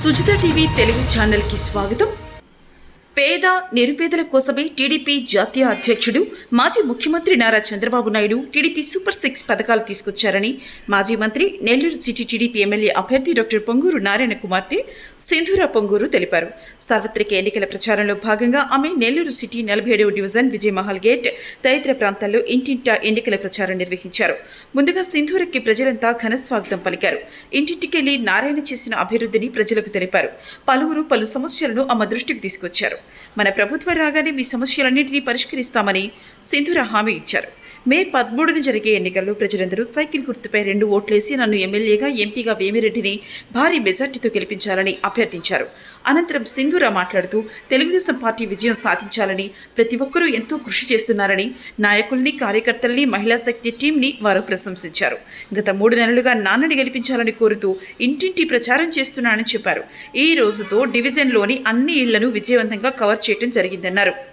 Sujitha TV Telugu ఛానల్కి స్వాగతం. పేద నిరుపేదల కోసమే టీడీపీ జాతీయ అధ్యక్షుడు మాజీ ముఖ్యమంత్రి Nara Chandrababu Naidu TDP super six పథకాలు తీసుకొచ్చారని మాజీ మంత్రి నెల్లూరు సిటీ టీడీపీ ఎమ్మెల్యే అభ్యర్థి డాక్టర్ పొంగూరు నారాయణ కుమార్తె సింధూర పొంగూరు తెలిపారు. సార్వత్రిక ఎన్నికల ప్రచారంలో భాగంగా ఆమె నెల్లూరు సిటీ నలభై ఏడవ డివిజన్ విజయమహల్ గేట్ తదితర ప్రాంతాల్లో ఇంటింటా ఎన్నికల ప్రచారం నిర్వహించారు. ముందుగా సింధూరకి ప్రజలంతా ఘన స్వాగతం పలికారు. ఇంటింటికెళ్ళి నారాయణ చేసిన అభివృద్ధిని ప్రజలకు తెలిపారు. పలువురు పలు సమస్యలను ఆమె దృష్టికి తీసుకొచ్చారు. మన ప్రభుత్వం రాగానే మీ సమస్యలన్నింటినీ పరిష్కరిస్తామని సింధుర హామీ ఇచ్చారు. మే పదమూడున జరిగే ఎన్నికల్లో ప్రజలందరూ సైకిల్ గుర్తుపై రెండు ఓట్లేసి నన్ను ఎమ్మెల్యేగా ఎంపీగా వేమిరెడ్డిని భారీ మెజార్టీతో గెలిపించాలని అభ్యర్థించారు. అనంతరం సింధూర మాట్లాడుతూ తెలుగుదేశం పార్టీ విజయం సాధించాలని ప్రతి ఒక్కరూ ఎంతో కృషి చేస్తున్నారని నాయకుల్ని కార్యకర్తల్ని మహిళా శక్తి టీంని వారు ప్రశంసించారు. గత మూడు నెలలుగా నాన్నని గెలిపించాలని కోరుతూ ఇంటింటి ప్రచారం చేస్తున్నానని చెప్పారు. ఈ రోజుతో డివిజన్లోని అన్ని ఇళ్ళను విజయవంతంగా కవర్ చేయడం జరిగిందన్నారు.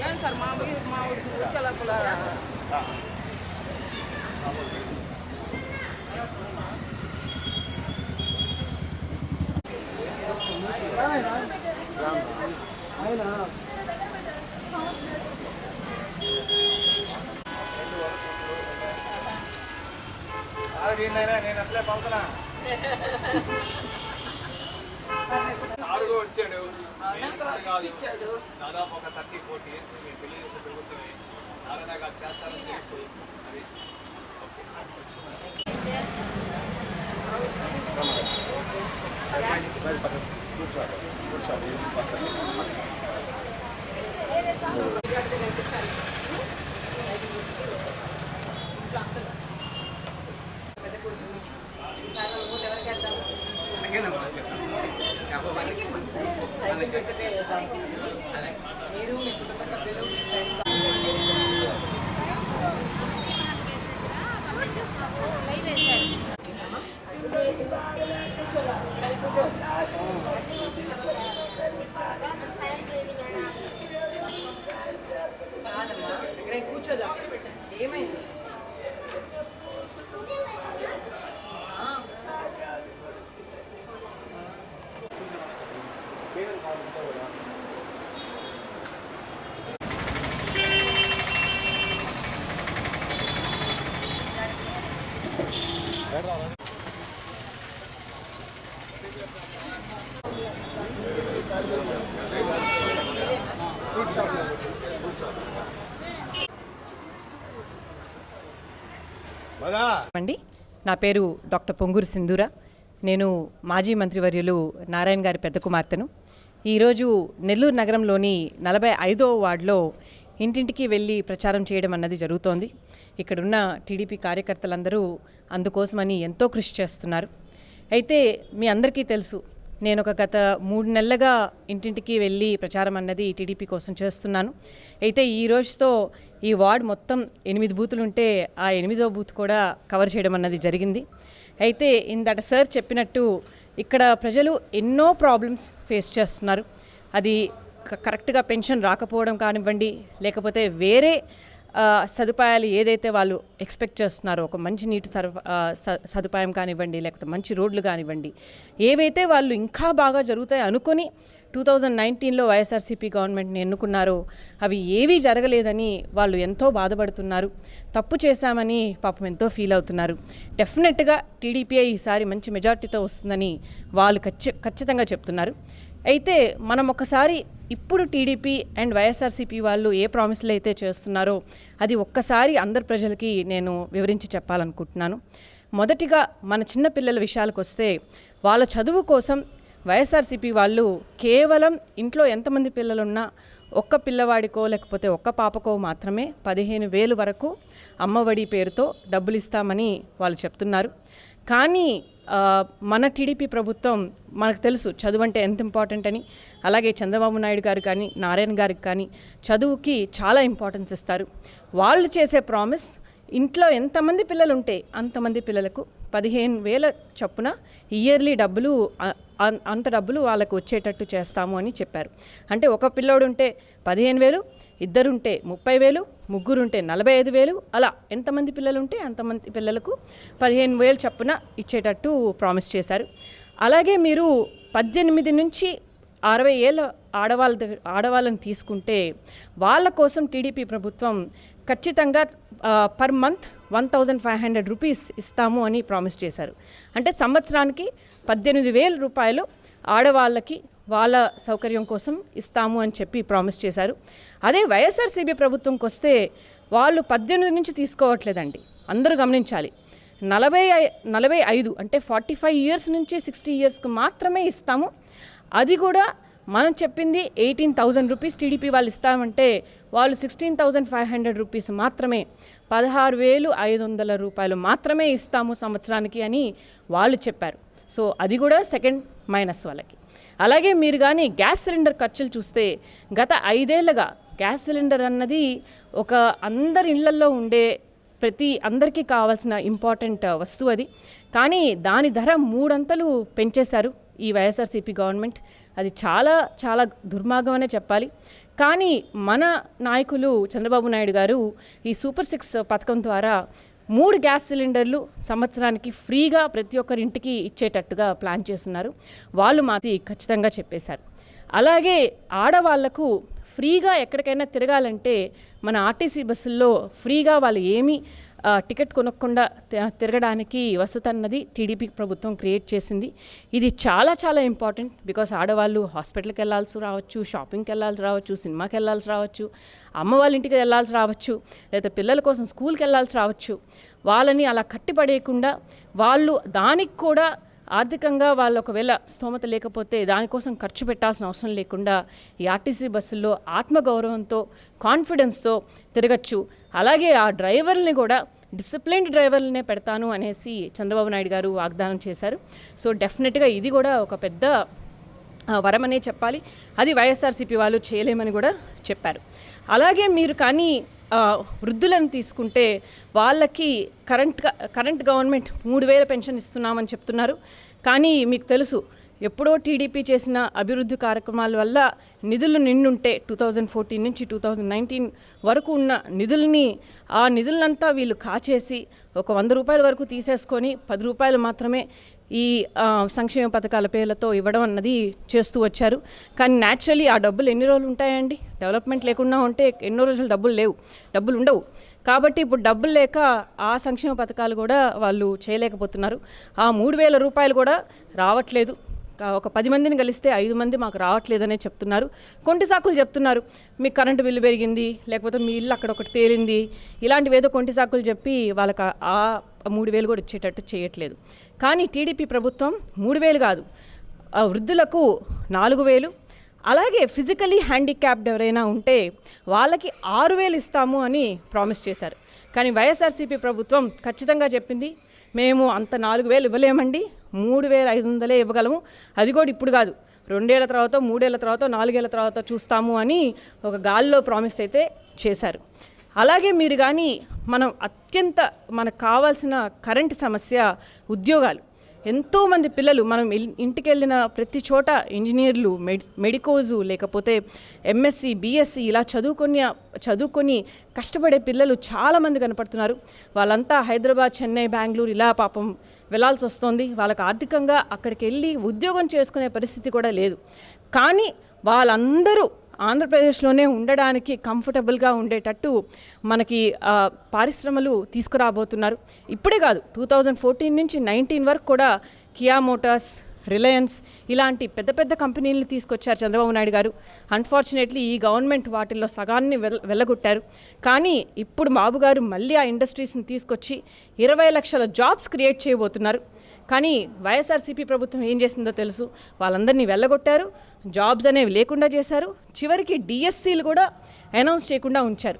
Yan sir, mabuhi mabuhi kala kula. నేను అట్లే పలుతున్నా కూడా వచ్చాడు. దాదాపు ఒక థర్టీ ఫోర్టీ ఇయర్స్ మీరు పెళ్ళి చేసి పెరుగుతున్నాయి. నారాయణ గారు చేస్తారని తెలుసు. అది ఈసారి అండి నా పేరు డాక్టర్ పొంగూరు సింధూర. నేను మాజీ మంత్రివర్యులు నారాయణ గారి పెద్ద కుమార్తెను. ఈరోజు నెల్లూరు నగరంలోని నలభై ఐదో వార్డులో ఇంటింటికి వెళ్ళి ప్రచారం చేయడం అన్నది జరుగుతోంది. ఇక్కడున్న టీడీపీ కార్యకర్తలందరూ అందుకోసమని ఎంతో కృషి చేస్తున్నారు. అయితే మీ అందరికీ తెలుసు నేను ఒక గత మూడు నెలలుగా ఇంటింటికి వెళ్ళి ప్రచారం అన్నది టీడీపీ కోసం చేస్తున్నాను. అయితే ఈ రోజుతో ఈ వార్డ్ మొత్తం ఎనిమిది బూతులు ఉంటే ఆ ఎనిమిదో బూత్ కూడా కవర్ చేయడం అన్నది జరిగింది. అయితే ఇందట సార్ చెప్పినట్టు ఇక్కడ ప్రజలు ఎన్నో ప్రాబ్లమ్స్ ఫేస్ చేస్తున్నారు. అది క- కరెక్ట్గా పెన్షన్ రాకపోవడం కానివ్వండి లేకపోతే వేరే సదుపాయాలు ఏదైతే వాళ్ళు ఎక్స్పెక్ట్ చేస్తున్నారో ఒక మంచి నీటి సరఫ సదుపాయం కానివ్వండి లేకపోతే మంచి రోడ్లు కానివ్వండి ఏవైతే వాళ్ళు ఇంకా బాగా జరుగుతాయి అనుకొని టూ థౌజండ్ నైన్టీన్లో వైఎస్ఆర్సీపీ గవర్నమెంట్ని ఎన్నుకున్నారో అవి ఏవీ జరగలేదని వాళ్ళు ఎంతో బాధపడుతున్నారు. తప్పు చేశామని పాపం ఎంతో ఫీల్ అవుతున్నారు. డెఫినెట్గా టీడీపీ ఈసారి మంచి మెజార్టీతో వస్తుందని వాళ్ళు ఖచ్చి ఖచ్చితంగా చెప్తున్నారు. అయితే మనం ఒకసారి ఇప్పుడు టీడీపీ అండ్ వైఎస్ఆర్సీపీ వాళ్ళు ఏ ప్రామిస్లు అయితే చేస్తున్నారో అది ఒక్కసారి అందరి ప్రజలకి నేను వివరించి చెప్పాలనుకుంటున్నాను. మొదటిగా మన చిన్నపిల్లల విషయాలకు వస్తే వాళ్ళ చదువు కోసం వైఎస్ఆర్సీపీ వాళ్ళు కేవలం ఇంట్లో ఎంతమంది పిల్లలున్నా ఒక్క పిల్లవాడికో లేకపోతే ఒక్క పాపకో మాత్రమే పదిహేను వేలు వరకు అమ్మఒడి పేరుతో డబ్బులు ఇస్తామని వాళ్ళు చెప్తున్నారు. కానీ మన టీడీపీ ప్రభుత్వం మనకు తెలుసు చదువు అంటే ఎంత ఇంపార్టెంట్ అని. అలాగే చంద్రబాబు నాయుడు గారు కానీ నారాయణ గారికి కానీ చదువుకి చాలా ఇంపార్టెన్స్ ఇస్తారు. వాళ్ళు చేసే ప్రామిస్ ఇంట్లో ఎంతమంది పిల్లలు ఉంటే అంతమంది పిల్లలకు పదిహేను వేల చొప్పున ఇయర్లీ డబ్బులు అంత డబ్బులు వాళ్ళకు వచ్చేటట్టు చేస్తాము అని చెప్పారు. అంటే ఒక పిల్లోడు ఉంటే పదిహేను వేలు ఇద్దరుంటే ముప్పై వేలు ముగ్గురుంటే నలభై ఐదు వేలు అలా ఎంతమంది పిల్లలు ఉంటే అంతమంది పిల్లలకు పదిహేను వేలు చప్పున ఇచ్చేటట్టు ప్రామిస్ చేశారు. అలాగే మీరు పద్దెనిమిది నుంచి అరవై ఏళ్ళ ఆడవాళ్ళ దగ్గర ఆడవాళ్ళని తీసుకుంటే వాళ్ళ కోసం టీడీపీ ప్రభుత్వం ఖచ్చితంగా per month one thousand five hundred rupees ఇస్తాము అని ప్రామిస్ చేశారు. అంటే సంవత్సరానికి పద్దెనిమిది వేల రూపాయలు ఆడవాళ్ళకి వాళ్ళ సౌకర్యం కోసం ఇస్తాము అని చెప్పి ప్రామిస్ చేశారు. అదే వైఎస్ఆర్సీబీ ప్రభుత్వంకి వస్తే వాళ్ళు పద్దెనిమిది నుంచి తీసుకోవట్లేదండి. అందరూ గమనించాలి. నలభై నలభై ఐదు అంటే ఫార్టీ ఫైవ్ ఇయర్స్ నుంచి సిక్స్టీ ఇయర్స్కి మాత్రమే ఇస్తాము. అది కూడా మనం చెప్పింది ఎయిటీన్ థౌజండ్ రూపీస్ టీడీపీ వాళ్ళు ఇస్తామంటే వాళ్ళు sixteen thousand five hundred rupees మాత్రమే పదహారు వేలు ఐదు వందల రూపాయలు మాత్రమే ఇస్తాము సంవత్సరానికి అని వాళ్ళు చెప్పారు. సో అది కూడా సెకండ్ మైనస్ వాళ్ళకి. అలాగే మీరు కానీ గ్యాస్ సిలిండర్ ఖర్చులు చూస్తే గత ఐదేళ్ళుగా గ్యాస్ సిలిండర్ అన్నది ఒక అందరి ఇళ్ళల్లో ఉండే ప్రతి అందరికీ కావాల్సిన ఇంపార్టెంట్ వస్తువు అది. కానీ దాని ధర మూడంతలు పెంచేశారు. ఈ వైఎస్ఆర్సీపీ గవర్నమెంట్. అది చాలా చాలా దుర్మార్గం అనే చెప్పాలి. కానీ మన నాయకులు చంద్రబాబు నాయుడు గారు ఈ సూపర్ సిక్స్ పథకం ద్వారా మూడు గ్యాస్ సిలిండర్లు సంవత్సరానికి ఫ్రీగా ప్రతి ఒక్కరి ఇంటికి ఇచ్చేటట్టుగా ప్లాన్ చేస్తున్నారు. వాళ్ళు మాది ఖచ్చితంగా చెప్పేశారు. అలాగే ఆడవాళ్ళకు ఫ్రీగా ఎక్కడికైనా తిరగాలంటే మన ఆర్టీసీ బస్సుల్లో ఫ్రీగా వాళ్ళు ఏమీ టికెట్ కొనకుండా తిరగడానికి వసతి అన్నది టీడీపీ ప్రభుత్వం క్రియేట్ చేసింది. ఇది చాలా చాలా ఇంపార్టెంట్ బికాస్ ఆడవాళ్ళు హాస్పిటల్కి వెళ్ళాల్సి రావచ్చు షాపింగ్కి వెళ్ళాల్సి రావచ్చు సినిమాకి వెళ్ళాల్సి రావచ్చు అమ్మ వాళ్ళ ఇంటికి వెళ్ళాల్సి రావచ్చు లేదా పిల్లల కోసం స్కూల్కి వెళ్ళాల్సి రావచ్చు. వాళ్ళని అలా కట్టిపడేయకుండా వాళ్ళు దానికి కూడా ఆర్థికంగా వాళ్ళు ఒకవేళ స్తోమత లేకపోతే దానికోసం ఖర్చు పెట్టాల్సిన అవసరం లేకుండా ఈ ఆర్టీసీ బస్సుల్లో ఆత్మగౌరవంతో కాన్ఫిడెన్స్తో తిరగచ్చు. అలాగే ఆ డ్రైవర్ని కూడా డిసిప్లిన్డ్ డ్రైవర్లనే పెడతాను అనేసి చంద్రబాబు నాయుడు గారు వాగ్దానం చేశారు. సో డెఫినెట్గా ఇది కూడా ఒక పెద్ద వరమనే చెప్పాలి. అది వైఎస్ఆర్సీపీ వాళ్ళు చేయలేమని కూడా చెప్పారు. అలాగే మీరు కానీ వృద్ధులను తీసుకుంటే వాళ్ళకి కరెంట్ కరెంట్ గవర్నమెంట్ మూడు వేల పెన్షన్ ఇస్తున్నామని చెప్తున్నారు. కానీ మీకు తెలుసు ఎప్పుడో టీడీపీ చేసిన అభివృద్ధి కార్యక్రమాల వల్ల నిధులు నిండుంటే టూ థౌజండ్ ఫోర్టీన్ నుంచి టూ థౌజండ్ నైన్టీన్ వరకు ఉన్న నిధుల్ని ఆ నిధులనంతా వీళ్ళు కాచేసి ఒక వంద రూపాయల వరకు తీసేసుకొని పది రూపాయలు మాత్రమే ఈ సంక్షేమ పథకాల పేర్లతో ఇవ్వడం అన్నది చేస్తూ వచ్చారు. కానీ న్యాచురలీ ఆ డబ్బులు ఎన్ని రోజులు ఉంటాయండి? డెవలప్మెంట్ లేకుండా ఉంటే ఎన్నో రోజులు డబ్బులు లేవు. డబ్బులు ఉండవు. కాబట్టి ఇప్పుడు డబ్బులు లేక ఆ సంక్షేమ పథకాలు కూడా వాళ్ళు చేయలేకపోతున్నారు. ఆ మూడు వేల రూపాయలు కూడా రావట్లేదు. ఒక పది మందిని కలిస్తే ఐదు మంది మాకు రావట్లేదనే చెప్తున్నారు. కొంటి సాకులు చెప్తున్నారు. మీకు కరెంటు బిల్లు పెరిగింది లేకపోతే మీ ఇల్లు అక్కడ ఒకటి తేలింది. ఇలాంటివి ఏదో కొంటి సాకులు చెప్పి వాళ్ళకి ఆ- మూడు వేలు కూడా ఇచ్చేటట్టు చేయట్లేదు. కానీ టీడీపీ ప్రభుత్వం మూడు వేలు కాదు. ఆ వృద్ధులకు నాలుగు వేలు. అలాగే ఫిజికలీ హ్యాండిక్యాప్డ్ ఎవరైనా ఉంటే వాళ్ళకి ఆరు వేలు ఇస్తాము అని ప్రామిస్ చేశారు. కానీ వైఎస్ఆర్సీపీ ప్రభుత్వం ఖచ్చితంగా చెప్పింది మేము అంత నాలుగు వేలు ఇవ్వలేమండి. మూడు వేల ఐదు వందలే ఇవ్వగలము. అది కూడా ఇప్పుడు కాదు. రెండేళ్ళ తర్వాత మూడేళ్ళ తర్వాత నాలుగేళ్ళ తర్వాత చూస్తాము అని ఒక గాల్లో ప్రామిస్ అయితే చేశారు. అలాగే మీరు కానీ మనం అత్యంత మనకు కావాల్సిన కరెంట్ సమస్య ఉద్యోగాలు. ఎంతోమంది పిల్లలు మనం ఇంటికి వెళ్ళిన ప్రతి చోట ఇంజనీర్లు మెడి మెడికోజు లేకపోతే ఎంఎస్సి బీఎస్సీ ఇలా చదువుకొని చదువుకొని కష్టపడే పిల్లలు చాలామంది కనపడుతున్నారు. వాళ్ళంతా హైదరాబాద్ చెన్నై బెంగళూరు ఇలా పాపం వెళ్ళాల్సి వస్తుంది. వాళ్ళకి ఆర్థికంగా అక్కడికి వెళ్ళి ఉద్యోగం చేసుకునే పరిస్థితి కూడా లేదు. కానీ వాళ్ళందరూ ఆంధ్రప్రదేశ్లోనే ఉండడానికి కంఫర్టబుల్గా ఉండేటట్టు మనకి పరిశ్రమలు తీసుకురాబోతున్నారు. ఇప్పుడే కాదు టూ థౌజండ్ ఫోర్టీన్ నుంచి నైన్టీన్ వరకు కూడా కియా మోటార్స్ రిలయన్స్ ఇలాంటి పెద్ద పెద్ద కంపెనీలను తీసుకొచ్చారు చంద్రబాబు నాయుడు గారు. అన్ఫార్చునేట్లీ ఈ గవర్నమెంట్ వాటిల్లో సగాన్ని వెల్ వెళ్ళగొట్టారు కానీ ఇప్పుడు బాబు గారు మళ్ళీ ఆ ఇండస్ట్రీస్ని తీసుకొచ్చి ఇరవై లక్షల జాబ్స్ క్రియేట్ చేయబోతున్నారు. కానీ వైఎస్ఆర్సీపీ ప్రభుత్వం ఏం చేసిందో తెలుసు. వాళ్ళందరినీ వెళ్ళగొట్టారు. జాబ్స్ అనేవి లేకుండా చేశారు. చివరికి డిఎస్సీలు కూడా అనౌన్స్ చేయకుండా ఉంచారు.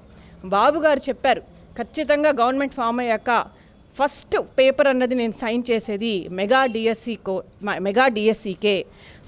బాబు గారు చెప్పారు ఖచ్చితంగా గవర్నమెంట్ ఫామ్ అయ్యాక ఫస్ట్ పేపర్ అన్నది నేను సైన్ చేసేది మెగా డిఎస్సి కో mega డిఎస్సికే.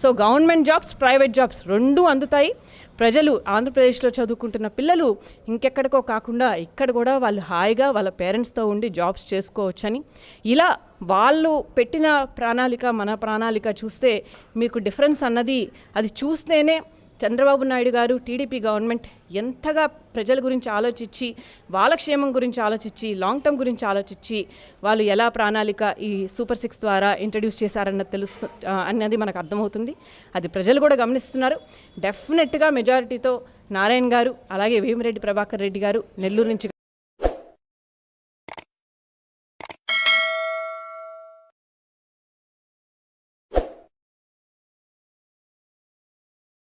So government jobs private jobs రెండూ అందుతాయి. ప్రజలు ఆంధ్రప్రదేశ్లో చదువుకుంటున్న పిల్లలు ఇంకెక్కడికో కాకుండా ఇక్కడ కూడా వాళ్ళు హాయిగా వాళ్ళ పేరెంట్స్తో ఉండి జాబ్స్ చేసుకోవచ్చని. ఇలా వాళ్ళు పెట్టిన ప్రణాళిక మన ప్రణాళిక చూస్తే మీకు డిఫరెన్స్ అన్నది అది చూస్తేనే చంద్రబాబు నాయుడు గారు టీడీపీ గవర్నమెంట్ ఎంతగా ప్రజల గురించి ఆలోచించి వాళ్ళ క్షేమం గురించి ఆలోచించి లాంగ్ టర్మ్ గురించి ఆలోచించి వాళ్ళు ఎలా ప్రణాళిక ఈ సూపర్ సిక్స్ ద్వారా ఇంట్రడ్యూస్ చేశారన్నది తెలుస్తు అన్నది మనకు అర్థమవుతుంది. అది ప్రజలు కూడా గమనిస్తున్నారు. డెఫినెట్గా మెజారిటీతో నారాయణ గారు అలాగే వేమిరెడ్డి ప్రభాకర్ రెడ్డి గారు నెల్లూరు నుంచి